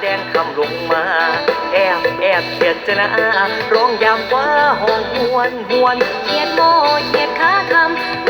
แดงคำลงมา แอบแอบเขียดจะนาร้องยามว่าห้องหวนหวนเขียดโมเขียดค้าคำ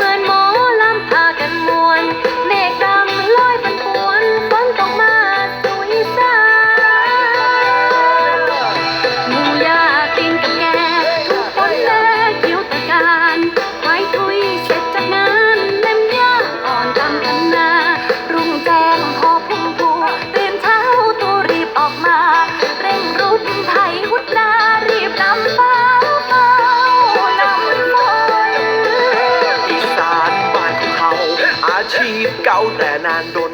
เก่าแต่นานดน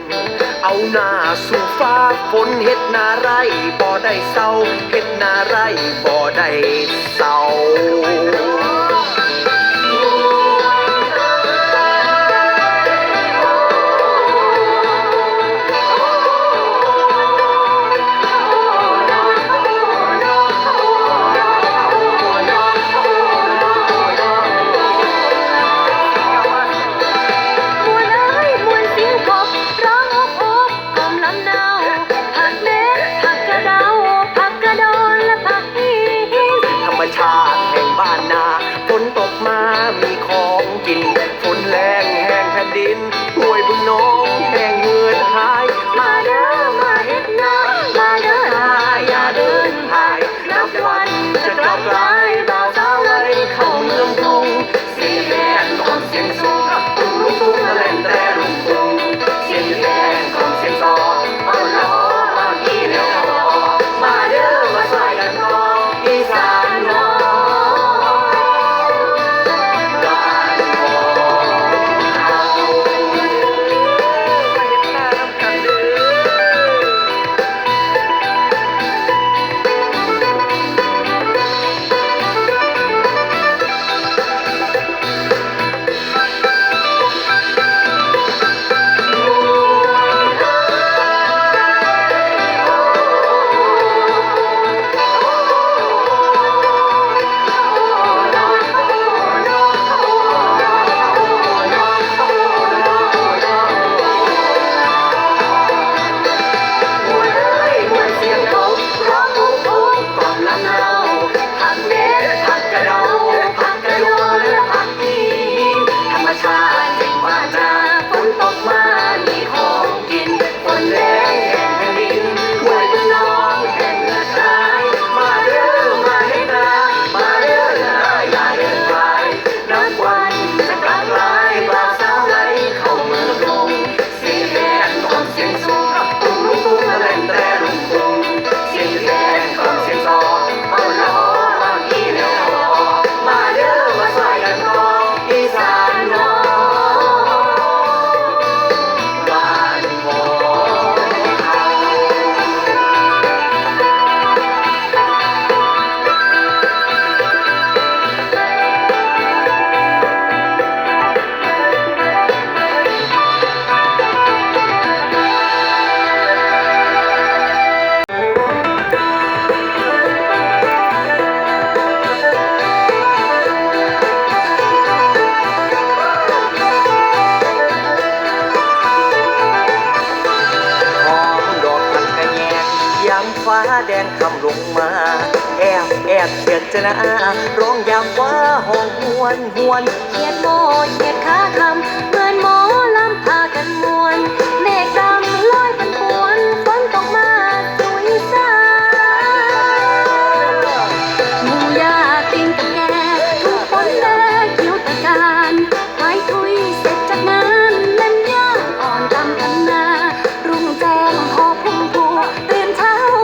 เอาหน้าสู่ฟ้าฝนเฮ็ดนาไร่บ่ได้เศร้าเฮ็ดนาไร่บ่ได้เศร้า แดงคำลงมา แอบแอบเขียนจนาร้องยามว่าห้องหวนหวนเขียนโมเขียนขาคำ